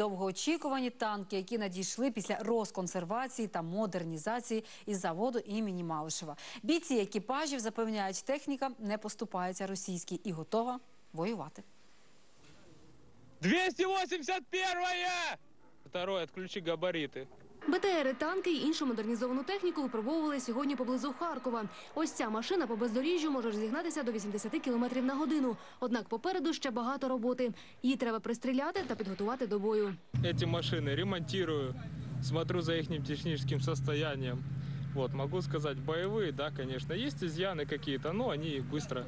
Довгоочікувані танки, які надійшли після розконсервації та модернізації із заводу імені Малишева. Бійці екіпажів запевняють, техніка не поступається російській і готова воювати. 281-е! Второе, отключи габариты. БТРи, танки і іншу модернізовану техніку випробовували сьогодні поблизу Харкова. Ось ця машина по бездоріжжю може розігнатися до 80 км на годину. Однак попереду ще багато роботи. Її треба пристріляти та підготувати до бою. Эти машины ремонтирую, смотрю за их техническим состоянием. Вот, могу сказать, боевые, да, конечно, есть изъяны какие-то, но они их быстро,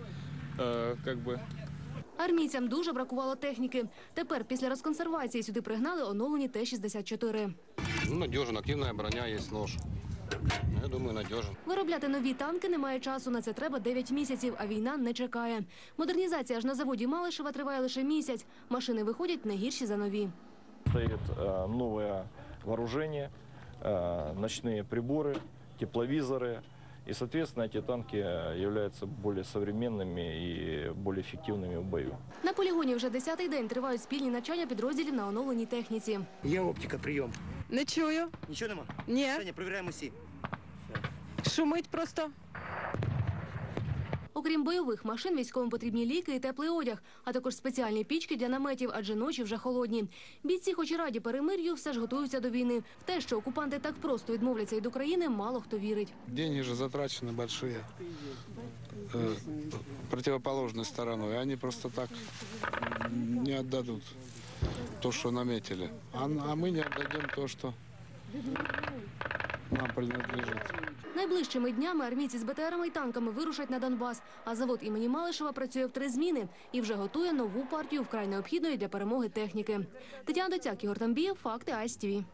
э, как бы, Армійцям дуже бракувало техніки. Тепер після розконсервації сюди пригнали оновлені Т-64. Ну, надежен, активная броня, есть нож. Я думаю, надежен. Виробляти нові танки немає часу. На це треба 9 місяців, а війна не чекає. Модернізація ж на заводі Малишева триває лише місяць. Машини виходять не гірші за нові. Стоит э, новое вооружение, э, ночные приборы, тепловизоры. И, соответственно, эти танки э, являются более современными и более эффективными в бою. На полігоні вже 10-й день тривають спільні навчання підрозділів на оновленій техніці. Є оптика, прийом. Не чую. Нічого нема? Ні. Женя, перевіряємо всі. Шумить просто. Окрім бойових машин, військовим потрібні ліки і теплий одяг, а також спеціальні пічки для наметів, адже ночі вже холодні. Бійці, хоч і раді перемир'ю, все ж готуються до війни. В те, що окупанти так просто відмовляться від України, мало хто вірить. Деньги же затрачены большие э, противоположной стороной. Они просто так не отдадут то, что наметили. А, а мы не отдадим то, что нам принадлежит. Найближчими днями армійці з БТРами і танками вирушать на Донбас. А завод імені Малишева працює в три зміни і вже готує нову партію вкрай необхідної для перемоги техніки. Тетяна Доцяк, Ігор Тамбієв, факти АСТВ.